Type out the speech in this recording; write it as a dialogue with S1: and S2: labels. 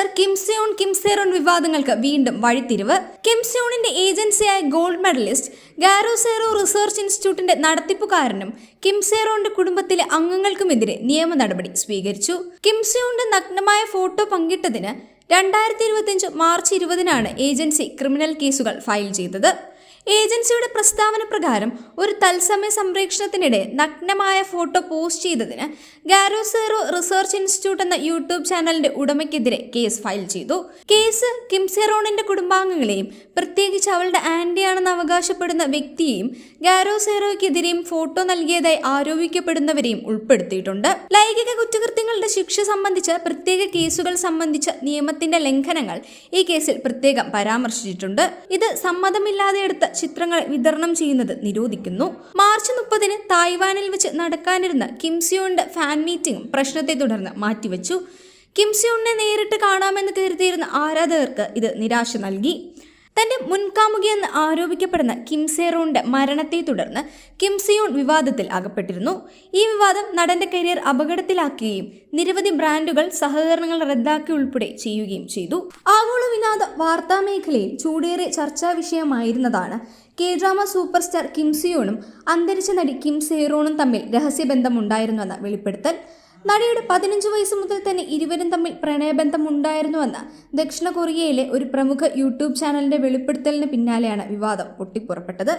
S1: Star Kim വിവാദങ്ങൾക്ക് വീണ്ടും വഴിത്തിരിവ്. കിം സെയോണിന്റെ ഏജൻസിയായ gold medalist Garo Sero research ഇൻസ്റ്റിറ്റ്യൂട്ടിന്റെ നടത്തിപ്പുകാരനും കിം സെറോന്റെ കുടുംബത്തിലെ അംഗങ്ങൾക്കുമെതിരെ നിയമ നടപടി സ്വീകരിച്ചു. കിം നഗ്നമായ ഫോട്ടോ പങ്കിട്ടതിന് രണ്ടായിരത്തി ഇരുപത്തിയഞ്ച് മാർച്ച് ഇരുപതിനാണ് ഏജൻസി ക്രിമിനൽ കേസുകൾ ഫയൽ ചെയ്തത്. ഏജൻസിയുടെ പ്രസ്താവന പ്രകാരം ഒരു തത്സമയ സംപ്രേക്ഷണത്തിനിടെ നഗ്നമായ ഫോട്ടോ പോസ്റ്റ് ചെയ്തതിന് ഗാരോസെറോ റിസർച്ച് ഇൻസ്റ്റിറ്റ്യൂട്ട് എന്ന യൂട്യൂബ് ചാനലിന്റെ ഉടമയ്ക്കെതിരെ കേസ് ഫയൽ ചെയ്തു. കേസ് കിംസെറോണിന്റെ കുടുംബാംഗങ്ങളെയും പ്രത്യേകിച്ച് അവളുടെ ആന്റിയാണെന്ന് അവകാശപ്പെടുന്ന വ്യക്തിയെയും ഗാരോസെറോയ്ക്കെതിരെയും ഫോട്ടോ നൽകിയതായി ആരോപിക്കപ്പെടുന്നവരെയും ഉൾപ്പെടുത്തിയിട്ടുണ്ട്. ലൈംഗിക കുറ്റകൃത്യങ്ങളുടെ ശിക്ഷ സംബന്ധിച്ച പ്രത്യേക കേസുകൾ സംബന്ധിച്ച നിയമത്തിന്റെ ലംഘനങ്ങൾ ഈ കേസിൽ പ്രത്യേകം പരാമർശിച്ചിട്ടുണ്ട്. ഇത് സമ്മതമില്ലാതെ എടുത്ത ചിത്രങ്ങൾ വിതരണം ചെയ്യുന്നത് നിരോധിക്കുന്നു. മാർച്ച് മുപ്പതിന് തായ്വാനിൽ വെച്ച് നടക്കാനിരുന്ന കിംസിയോണിന്റെ ഫാൻ മീറ്റിംഗ് പ്രശ്നത്തെ തുടർന്ന് മാറ്റിവെച്ചു. കിംസിയോണിനെ നേരിട്ട് കാണാമെന്ന് കരുതിയിരുന്ന ആരാധകർക്ക് ഇത് നിരാശ നൽകി. തന്റെ മുൻകാമുകിയെന്ന് ആരോപിക്കപ്പെടുന്ന കിംസെറോണിന്റെ മരണത്തെ തുടർന്ന് കിംസിയോൺ വിവാദത്തിൽ അകപ്പെട്ടിരുന്നു. ഈ വിവാദം നടന്റെ കരിയർ അപകടത്തിലാക്കുകയും നിരവധി ബ്രാൻഡുകൾ സഹകരണങ്ങൾ റദ്ദാക്കി ഉൾപ്പെടെ ചെയ്യുകയും ചെയ്തു. ആഗോള വിനോദ വാർത്താ മേഖലയിൽ ചൂടേറെ ചർച്ചാ വിഷയമായിരുന്നതാണ്. കെ ഡ്രാമ സൂപ്പർ സ്റ്റാർ കിംസിയോണും അന്തരിച്ച നടി കിം സേറോണും തമ്മിൽ രഹസ്യബന്ധമുണ്ടായിരുന്നുവെന്ന വെളിപ്പെടുത്തൽ. നടിയുടെ പതിനഞ്ച് വയസ്സ് മുതൽ തന്നെ ഇരുവരും തമ്മിൽ പ്രണയബന്ധം ഉണ്ടായിരുന്നുവെന്ന് ദക്ഷിണ കൊറിയയിലെ ഒരു പ്രമുഖ യൂട്യൂബ് ചാനലിന്റെ വെളിപ്പെടുത്തലിന് പിന്നാലെയാണ് വിവാദം പൊട്ടിപ്പുറപ്പെട്ടത്.